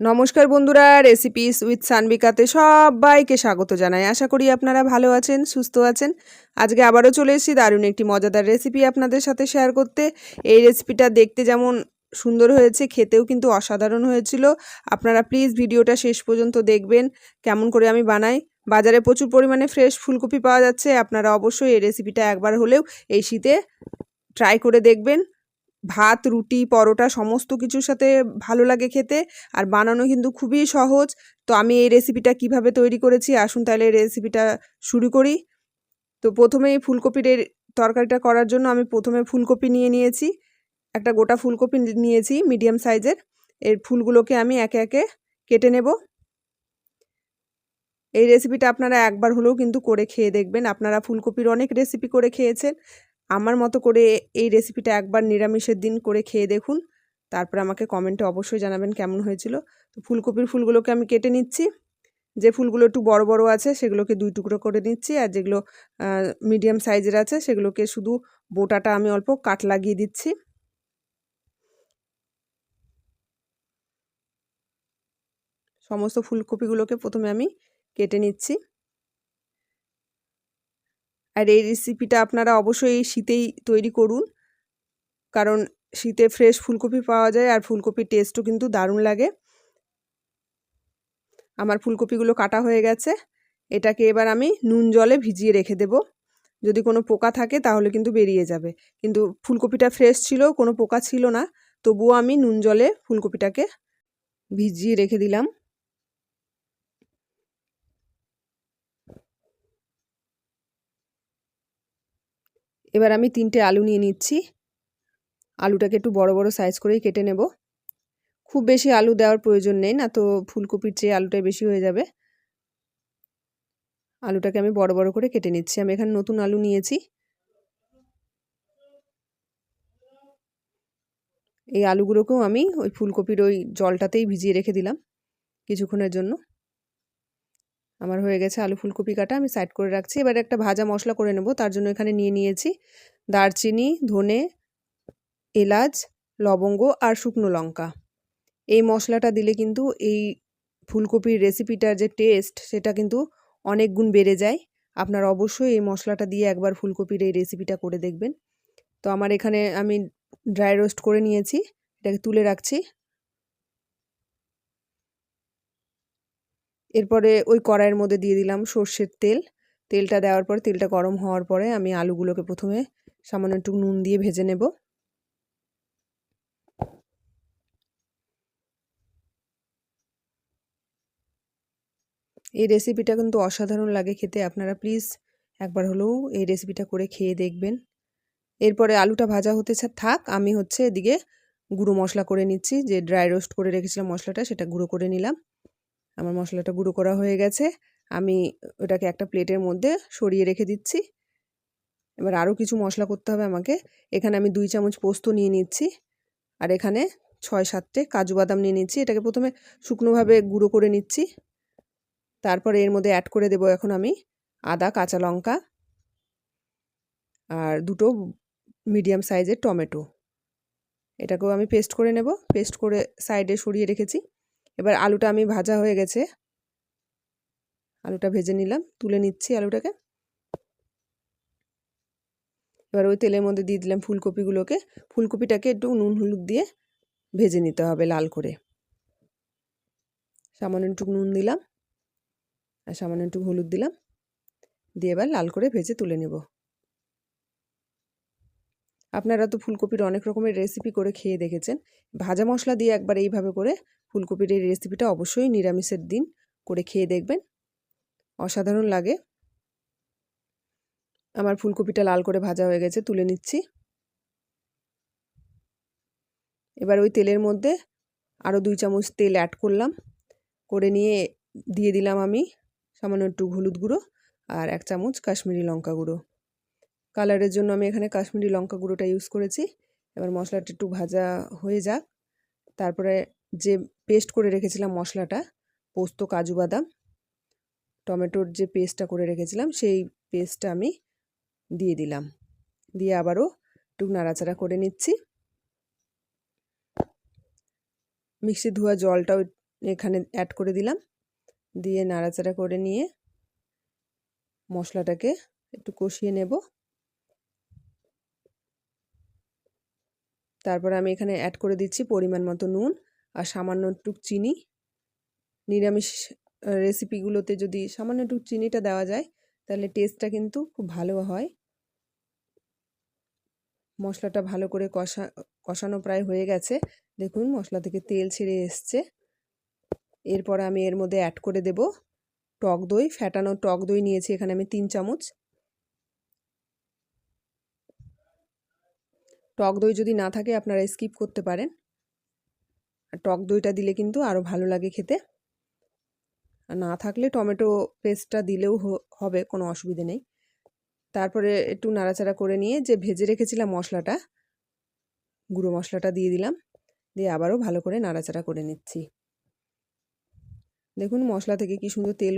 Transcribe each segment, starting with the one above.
নমস্কার বন্ধুরা recipes with সানবিকাতে সবাইকে স্বাগত জানাই। আশা করি আপনারা ভালো আছেন, সুস্থ আছেন। আজকে আবারও চলে এসেছি দারুণ একটি মজাদার রেসিপি আপনাদের সাথে শেয়ার করতে। এই রেসিপিটা দেখতে যেমন সুন্দর হয়েছে, খেতেও কিন্তু অসাধারণ হয়েছিল। আপনারা প্লিজ ভিডিওটা শেষ পর্যন্ত দেখবেন, কেমন করে আমি বানাই। বাজারে প্রচুর পরিমাণে ফ্রেশ ফুলকপি পাওয়া যাচ্ছে, আপনারা অবশ্যই এই রেসিপিটা একবার হলেও এই শীতে ট্রাই করে দেখবেন। ভাত, রুটি, পরোটা সমস্ত কিছুর সাথে ভালো লাগে খেতে আর বানানো কিন্তু খুবই সহজ। তো আমি এই রেসিপিটা কীভাবে তৈরি করেছি আসুন তাহলে রেসিপিটা শুরু করি। তো ফুলকপির এই তরকারিটা করার জন্য আমি প্রথমে ফুলকপি নিয়ে নিয়েছি। একটা গোটা ফুলকপি নিয়েছি মিডিয়াম সাইজের এর ফুলগুলোকে আমি একে একে কেটে নেব। এই রেসিপিটা আপনারা একবার হলেও কিন্তু করে খেয়ে দেখবেন। আপনারা ফুলকপির অনেক রেসিপি করে খেয়েছেন। আমার মতো করে এই রেসিপিটা একবার নিরামিষের দিন করে খেয়ে দেখুন। তারপর আমাকে কমেন্টে অবশ্যই জানাবেন কেমন হয়েছিল। তো ফুলকপির ফুলগুলোকে আমি কেটে নিচ্ছি। যে ফুলগুলো একটু বড় বড় আছে সেগুলোকে দুই টুকরো করে নিচ্ছি আর যেগুলো মিডিয়াম সাইজের আছে সেগুলোকে শুধু বোটাটা আমি অল্প কাট লাগিয়ে দিচ্ছি। সমস্ত ফুলকপিগুলোকে প্রথমে আমি কেটে নিচ্ছি। আর এই রেসিপিটা আপনারা অবশ্যই শীতেই তৈরি করুন। কারণ শীতে ফ্রেশ ফুলকপি পাওয়া যায় আর ফুলকপির টেস্টও কিন্তু দারুণ লাগে। আমার ফুলকপিগুলো কাটা হয়ে গেছে। এটাকে এবার আমি নুন জলে ভিজিয়ে রেখে দেব। যদি কোনো পোকা থাকে তাহলে কিন্তু বেরিয়ে যাবে। কিন্তু ফুলকপিটা ফ্রেশ ছিল, কোনো পোকা ছিল না। তবুও আমি নুন জলে ফুলকপিটাকে ভিজিয়ে রেখে দিলাম। এবার আমি তিনটে আলু নিয়ে নিচ্ছি। আলুটাকে একটু বড় বড় সাইজ করেই কেটে নেব। খুব বেশি আলু দেওয়ার প্রয়োজন নেই, না তো ফুলকপির চেয়ে আলুটাই বেশি হয়ে যাবে। আলুটাকে আমি বড় বড় করে কেটে নিচ্ছি। আমি এখানে নতুন আলু নিয়েছি। এই আলুগুলোকেও আমি ওই ফুলকপির ওই জলটাতেই ভিজিয়ে রেখে দিলাম কিছুক্ষণের জন্য। আমার হয়ে গেছে আলু ফুলকপি কাটা, আমি সাইড করে রাখছি। এবার একটা ভাজা মশলা করে নেব, তার জন্য এখানে নিয়ে নিয়েছি দারচিনি, ধনে, এলাচ, লবঙ্গ আর শুকনো লঙ্কা। এই মশলাটা দিলে কিন্তু এই ফুলকপির রেসিপিটার যে টেস্ট সেটা কিন্তু অনেক গুণ বেড়ে যায়। আপনার অবশ্যই এই মশলাটা দিয়ে একবার ফুলকপির এই রেসিপিটা করে দেখবেন। তো আমার এখানে আমি ড্রাই রোস্ট করে নিয়েছি, এটাকে তুলে রাখছি। এরপরে ওই কড়াইয়ের মধ্যে দিয়ে দিলাম সর্ষের তেল। তেলটা দেওয়ার পর, তেলটা গরম হওয়ার পরে আমি আলুগুলোকে প্রথমে সামান্য একটু নুন দিয়ে ভেজে নেব। এই রেসিপিটা কিন্তু অসাধারণ লাগে খেতে। আপনারা প্লিজ একবার হলেও এই রেসিপিটা করে খেয়ে দেখবেন। এরপরে আলুটা ভাজা হতে থাক, আমি হচ্ছে এদিকে গুঁড়ো মশলা করে নিচ্ছি। যে ড্রাই রোস্ট করে রেখেছিলাম মশলাটা, সেটা গুঁড়ো করে নিলাম। আমার মশলাটা গুঁড়ো করা হয়ে গেছে। আমি ওটাকে একটা প্লেটের মধ্যে সরিয়ে রেখে দিচ্ছি। এবার আরও কিছু মশলা করতে হবে আমাকে। এখানে আমি দুই চামচ পোস্ত নিয়ে নিচ্ছি। আর এখানে ছয় সাতটে কাজু বাদাম নিয়ে নিচ্ছি। এটাকে প্রথমে শুকনোভাবে গুঁড়ো করে নিচ্ছি। তারপরে এর মধ্যে অ্যাড করে দেব এখন আমি আদা, কাঁচা লঙ্কা আর দুটো মিডিয়াম সাইজের টমেটো। এটাকেও আমি পেস্ট করে নেব। পেস্ট করে সাইডে সরিয়ে রেখেছি। এবার আলুটা আমি ভাজা হয়ে গেছে। আলুটা ভেজে নিলাম, তুলে নিচ্ছি আলুটাকে। এবার ওই তেলের মধ্যে দিয়ে দিলাম ফুলকপিগুলোকে। ফুলকপিটাকে একটু নুন হলুদ দিয়ে ভেজে নিতে হবে লাল করে। সামান্য একটু নুন দিলাম আর সামান্য একটু হলুদ দিলাম। দিয়ে এবার লাল করে ভেজে তুলে নেব। আপনারা তো ফুলকপির অনেক রকমের রেসিপি করে খেয়ে দেখেছেন। ভাজা মশলা দিয়ে একবার এইভাবে করে ফুলকপির এই রেসিপিটা অবশ্যই নিরামিষের দিন করে খেয়ে দেখবেন। অসাধারণ লাগে। আমার ফুলকপিটা লাল করে ভাজা হয়ে গেছে, তুলে নিচ্ছি। এবার ওই তেলের মধ্যে আরও দুই চামচ তেল অ্যাড করলাম। করে নিয়ে দিয়ে দিলাম আমি সামান্য একটু হলুদ গুঁড়ো আর এক চামচ কাশ্মীরি লঙ্কা গুঁড়ো। কালারের জন্য আমি এখানে কাশ্মীরি লঙ্কা গুঁড়োটা ইউজ করেছি। এবার মশলাটা একটু ভাজা হয়ে যাক। তারপরে যে পেস্ট করে রেখেছিলাম মশলাটা, পোস্ত, কাজু বাদাম, টমেটোর যে পেস্টটা করে রেখেছিলাম, সেই পেস্টটা আমি দিয়ে দিলাম। দিয়ে আবারও একটু নাড়াচাড়া করে নিচ্ছি। মিক্সি ধোয়া জলটাও এখানে অ্যাড করে দিলাম। দিয়ে নাড়াচাড়া করে নিয়ে মশলাটাকে একটু কষিয়ে নেব। তারপর আমি এখানে অ্যাড করে দিচ্ছি পরিমাণ মতো নুন। আর সামান্য একটু চিনি। নিরামিষ রেসিপিগুলোতে যদি সামান্য একটু চিনিটা দেওয়া যায়, তাহলে টেস্টটা কিন্তু খুব ভালো হয়। মশলাটা ভালো করে কষা, কষানো প্রায় হয়ে গেছে। দেখুন, মশলা থেকে তেল ছেড়ে এসছে। এরপর আমি এর মধ্যে অ্যাড করে দেব টক দই। ফ্যাটানো টক দই নিয়েছি এখানে আমি তিন চামচ। টক দই যদি না থাকে, আপনারা স্কিপ করতে পারেন। আর টক দইটা দিলে কিন্তু আরও ভালো লাগে খেতে। আর না থাকলে টমেটো পেস্টটা দিলেও হবে, কোনো অসুবিধে নেই। তারপরে একটু নাড়াচাড়া করে নিয়ে যে ভেজে রেখেছিলাম মশলাটা, গুঁড়ো মশলাটা দিয়ে দিলাম। দিয়ে আবারও ভালো করে নাড়াচাড়া করে নিচ্ছি। দেখুন মশলা থেকে কি সুন্দর তেল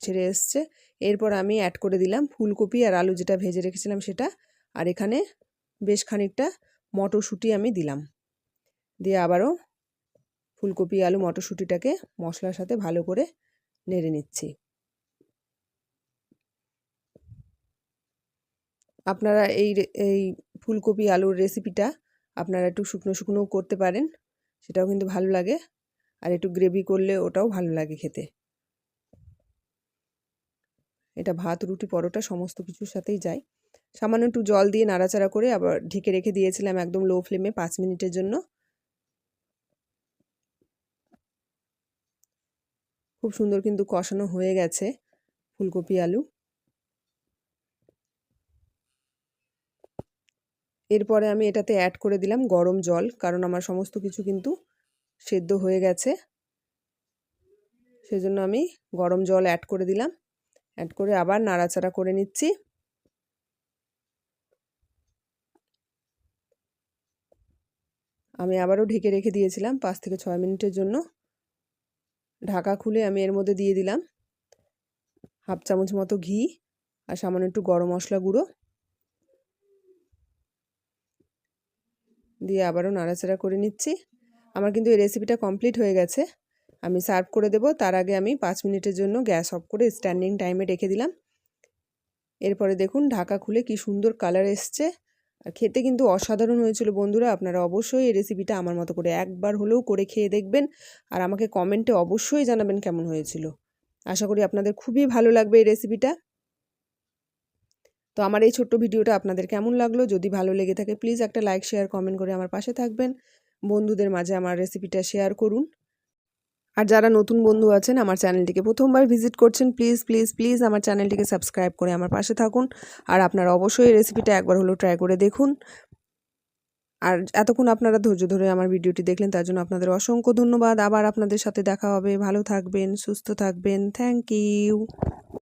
ছেড়ে এসছে। এরপর আমি অ্যাড করে দিলাম ফুলকপি আর আলু যেটা ভেজে রেখেছিলাম সেটা। আর এখানে বেশ খানিকটা মটরশুঁটি আমি দিলাম। দিয়ে আবারও ফুলকপি, আলু, মটরশুঁটিটাকে মশলার সাথে ভালো করে নেড়ে নিচ্ছি। আপনারা এই এই ফুলকপি, আলুর রেসিপিটা আপনারা একটু শুকনো শুকনোও করতে পারেন, সেটাও কিন্তু ভালো লাগে। আর একটু গ্রেভি করলে ওটাও ভালো লাগে খেতে। এটা ভাত, রুটি, পরোটা সমস্ত কিছুর সাথেই যায়। সামান্য একটু জল দিয়ে নাড়াচাড়া করে আবার ঢেকে রেখে দিয়েছিলাম একদম লো ফ্লেমে পাঁচ মিনিটের জন্য। খুব সুন্দর কিন্তু কষানো হয়ে গেছে ফুলকপি, আলু। এরপরে আমি এটাতে অ্যাড করে দিলাম গরম জল, কারণ আমার সমস্ত কিছু কিন্তু সেদ্ধ হয়ে গেছে। সেজন্য আমি গরম জল অ্যাড করে দিলাম। অ্যাড করে আবার নাড়াচাড়া করে নিচ্ছি। আমি আবারও ঢেকে রেখে দিয়েছিলাম পাঁচ থেকে ছয় মিনিটের জন্য। ঢাকা খুলে আমি এর মধ্যে দিয়ে দিলাম। হাফ চামচ মতো ঘি আর সামান্য একটু গরম মশলা গুঁড়ো। দিয়ে আবারও নাড়াচাড়া করে নিচ্ছি। আমার কিন্তু এই রেসিপিটা কমপ্লিট হয়ে গেছে। আমি সার্ভ করে দেব। তার আগে আমি পাঁচ মিনিটের জন্য গ্যাস অফ করে স্ট্যান্ডিং টাইমে রেখে দিলাম। এরপরে দেখুন ঢাকা খুলে কি সুন্দর কালার এসছে। খেতে কিন্তু অসাধারণ হয়েছিল, বন্ধুরা। আপনারা অবশ্যই এই রেসিপিটা আমার মতো করে একবার হলেও করে খেয়ে দেখবেন আর আমাকে কমেন্টে অবশ্যই জানাবেন কেমন হয়েছিল। আশা করি আপনাদের খুবই ভালো লাগবে এই রেসিপিটা তো আমার এই ছোট্ট ভিডিওটা আপনাদের কেমন লাগল? যদি ভালো লেগে থাকে প্লিজ একটা লাইক শেয়ার কমেন্ট করে আমার পাশে থাকবেন। বন্ধুদের মাঝে আমার রেসিপিটা শেয়ার করুন। আর যারা নতুন বন্ধু আছেন, আমার চ্যানেলটিকে প্রথমবার ভিজিট করছেন প্লিজ প্লিজ প্লিজ আমার চ্যানেলটিকে সাবস্ক্রাইব করে আমার পাশে থাকুন। আর আপনারা অবশ্যই রেসিপিটা একবার হলো ট্রাই করে দেখুন। আর এতক্ষণ আপনারা ধৈর্য ধরে আমার ভিডিওটি দেখলেন, তার জন্য আপনাদের অসংখ্য ধন্যবাদ। আবার আপনাদের সাথে দেখা হবে। ভালো থাকবেন, সুস্থ থাকবেন। Thank you